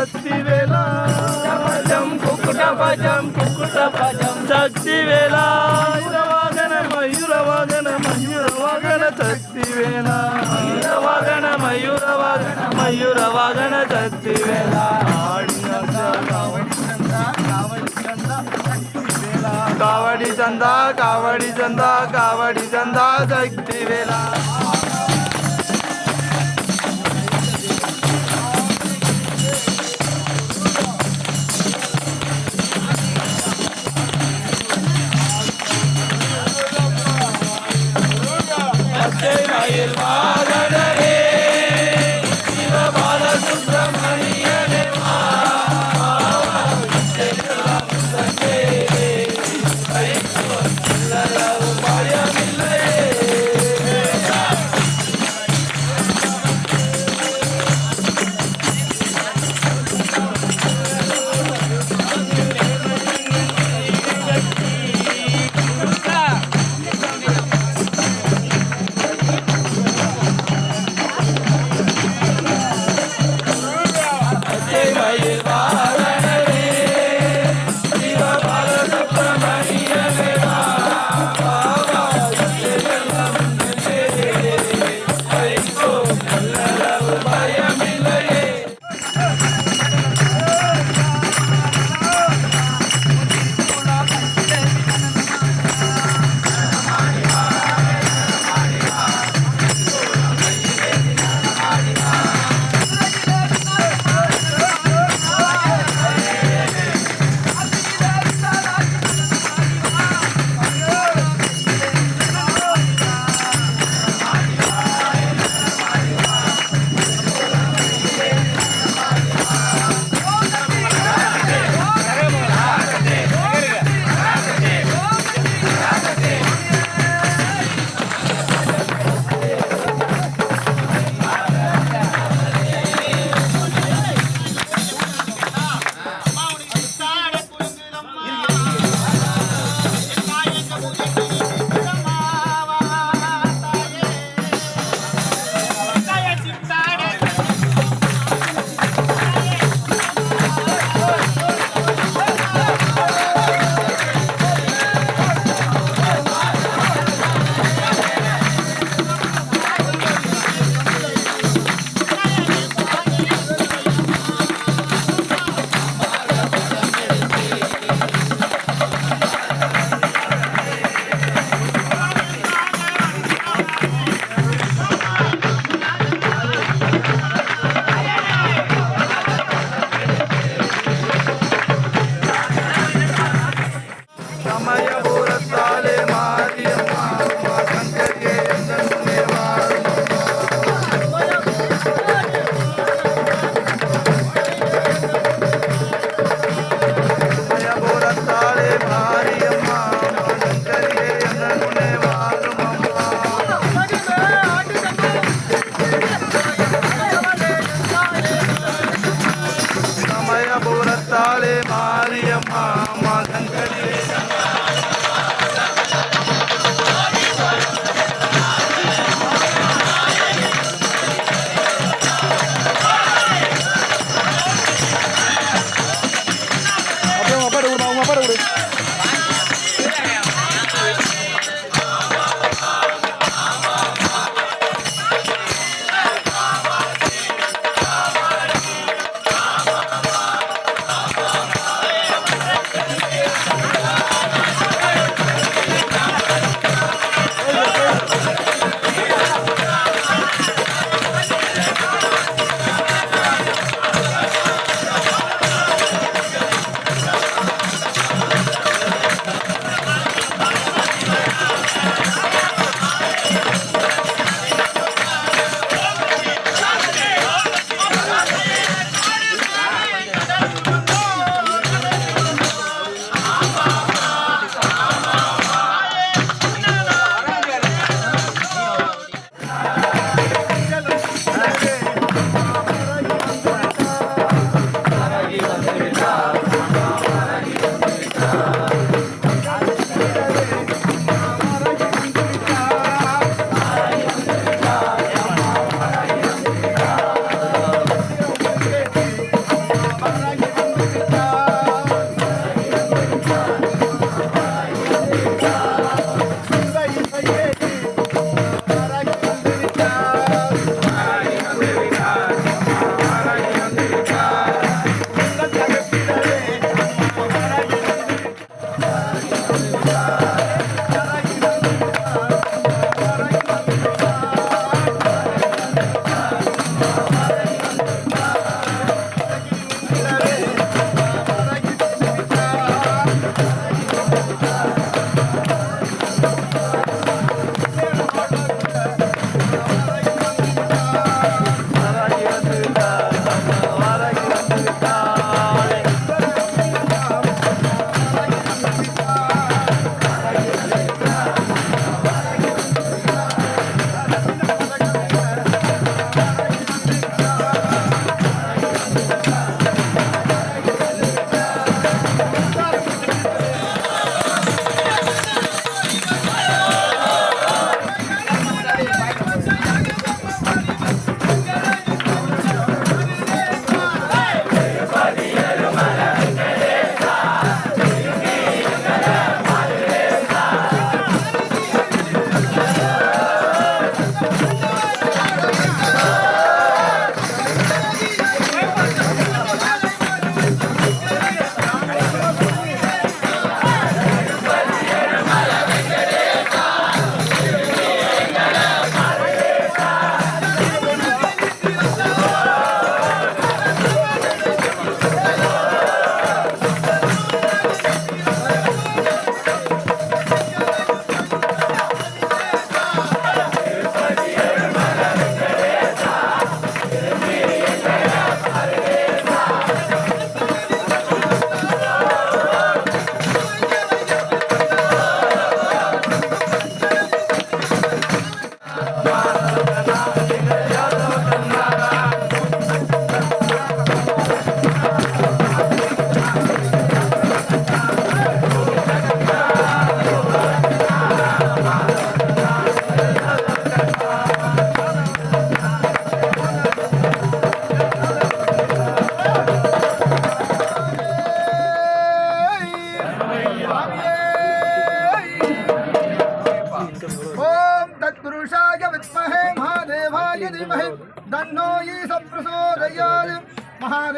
శక్తి వేళ. భజం కుక్కుట భజం కుక్కుట భజం శక్తి వేళ. వాగన మయూర వాగన మయూర వాగన శక్తి వేళ. మయూర వాగన మయూర వాగన మయూర వాగన శక్తి వేళ. కావడి చందా కావడి చందా కావడి చందా శక్తి వేళ. மயில் வாகனரே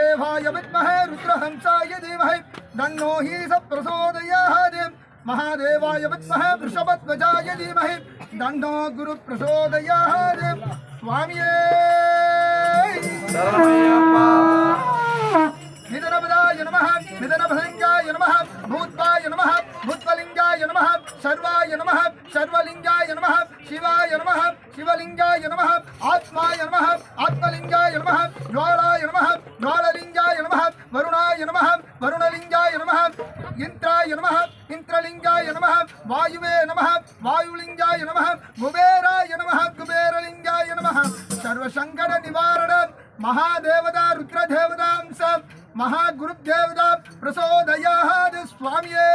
महादेवाय विद्महे रुद्रहंसाय धीमहि तन्नो स प्रचोदयात् महादेवाय विद्महे वृषभध्वजाय धीमहि तन्नो गुरुप्रचोदयात् स्वामिये! மிதனபதாய நம மிதனபதங்காய நம பூத்வாய நம பூத்வலிங்காய நம சர்வாய நம சர்வலிங்காய நம சிவாய நம சிவலிங்காய நம ஆத்மாய நம ஆத்மலிங்காய நம ஜுவாலாய நம ஜுவாலலிங்காய நம வருணாய நம வருணலிங்காய நம இந்திராய நம இந்திரலிங்காய நம வாயுவே நம வாயுலிங்காய நம குபேராய நம குபேரலிங்காய நம சர்வசங்கட நிவாரண மகாதேவதா ருத்ரதே महागुरुदेवता प्रसोदयात् स्वामिये।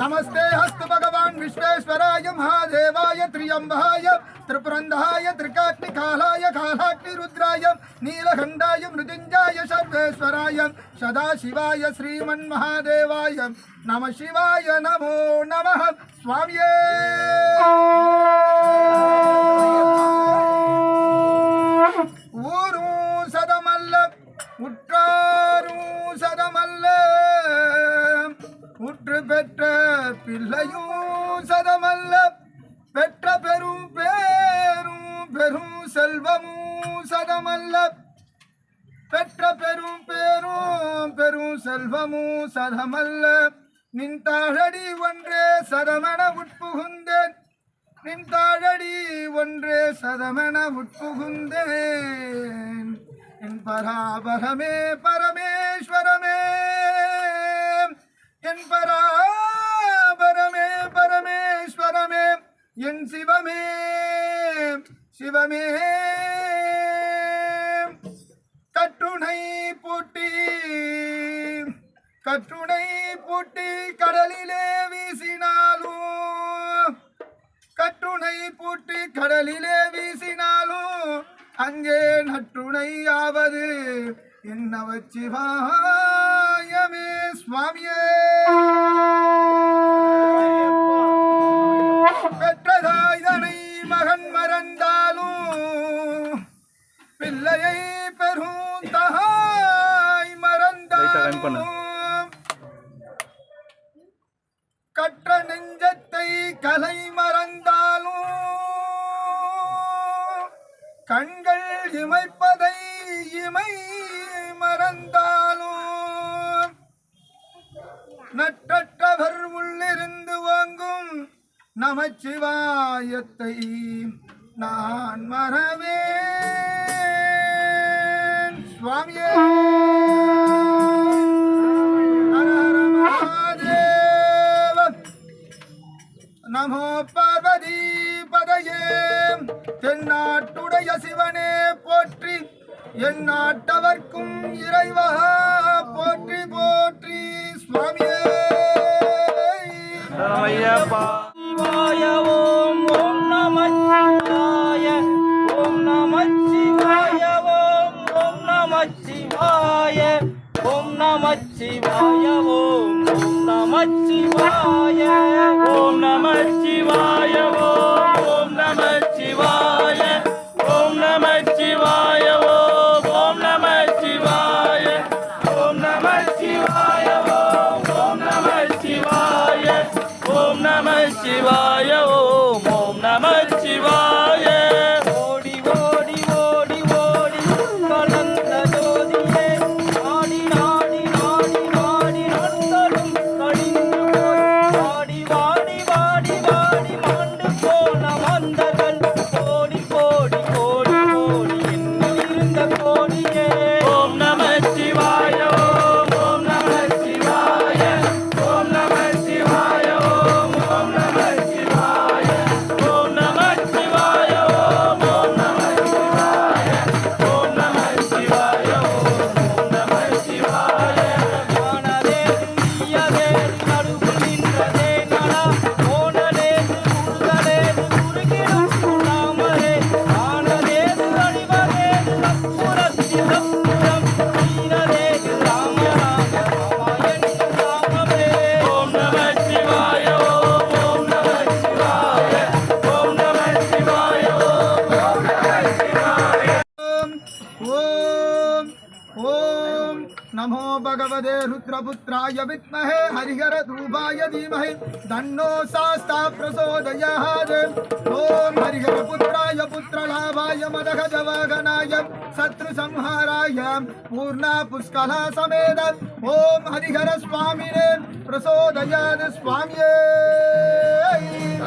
नमस्ते हस्त भगवान् विश्वेश्वराय महादेवाय त्र्यम्बाय त्रिपुरन्धाय त्रिकाग्निकालाय कालाग्निरुद्राय नीलकण्ठाय मृत्युञ्जाय सर्वेश्वराय, सदाशिवाय, श्रीमन्महादेवाय, नम शिवाय नमो नमः। स्वामिये। பெற்று பெற்ற பிள்ளையும் சதமல்ல. பெற்ற பெரும் பேரும் பெரும் செல்வமும் சதமல்ல. பெற்ற பெரும் பேரும் பெரும் செல்வமும் சதமல்ல. நின் தாழடி ஒன்றே சதமென உட்புகுந்தேன். நின் தாழடி ஒன்றே சதமென உட்புகுந்தேன். என் பராபரமே பரமேஸ்வரம் என் பராபரமே பரமேஸ்வரமே என் சிவமே சிவமே. கட்டுணை பூட்டி கட்டுணை பூட்டி கடலிலே வீசினாலும் கட்டுணை பூட்டி கடலிலே வீசினாலும் அங்கே நட்டுணை நட்டுணையாவது என்னவச்சிவாயமே சுவாமியே பெற்றதாய்தனை மகன் மறந்தாலும் பிள்ளையை பெரும் தகாய். மறந்தாலும் கற்ற நெஞ்சத்தை கலை மறந்தாலும் கண்கள் இமைப்பதை இமை மறந்தாலும் நற்றற்றவர் உள்ளிருந்து வாங்கும் நமச்சிவாயத்தை நான் மறவேன். சுவாமியே! நமோ பார்வதி பதையே! தென்னாட்டுடைய சிவனே போற்றி என் நாட்டவர்க்கும் இறைவகா शिवाय भगवते रुद्रपुत्राय विद्महे हरिहरधूपाय धीमहि तन्नो शास्ता प्रचोदयात् ॐ हरिहरपुत्राय पुत्रलाभाय मदगजवागनाय शत्रुसंहाराय पूर्णा पुष्कला समेत ॐ हरिहर स्वामिने प्रचोदयात् स्वाम्ये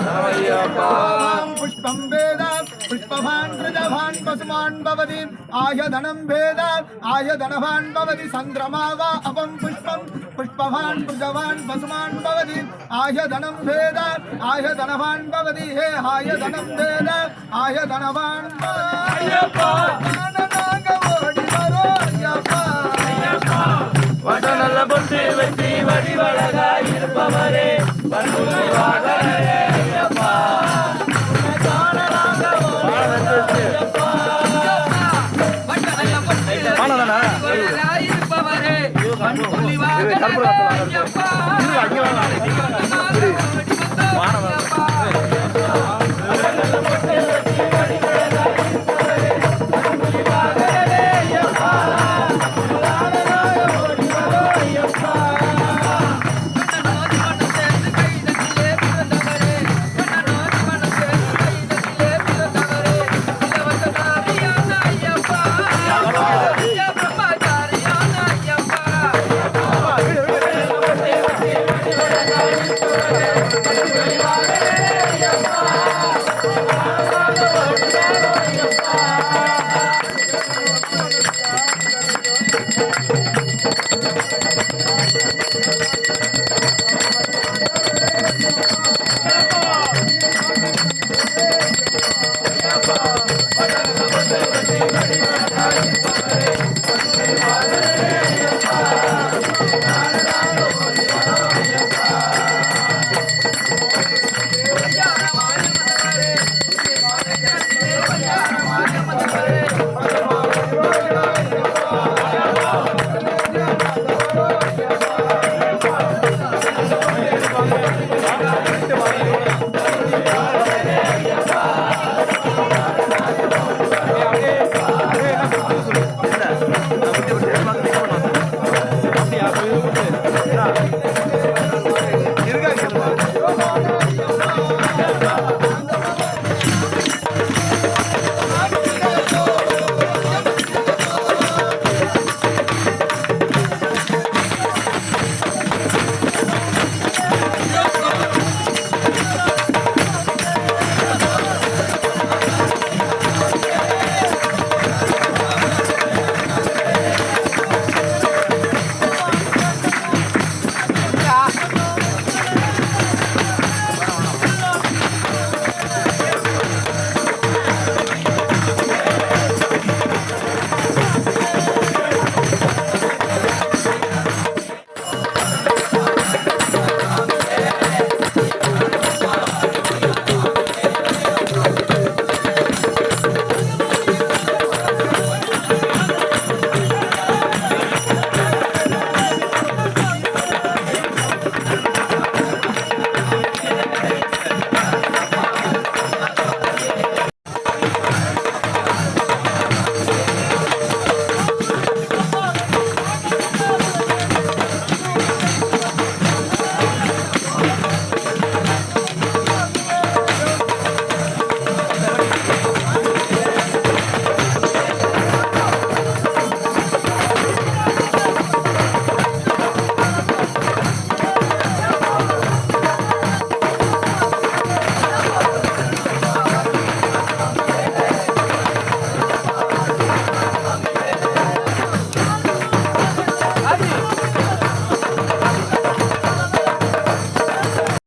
ॐ पुष्पं वेद पुष्पवान् प्रजवान् पशुमान् भवति आयधनं भेद आयधनवान् भवति चन्द्रमा वा अपं पुष्पं पुष्पवान् प्रजवान् पशुमान् भवति आयधनं भेद आयधनवान् भवति हे आयधनं भेद आयधनवान् நாகவோடி வரோ ஐயப்பா வடநல பொட்டு வெற்றி வடிவழகா இருப்பவரே பண்புமை கருப்பு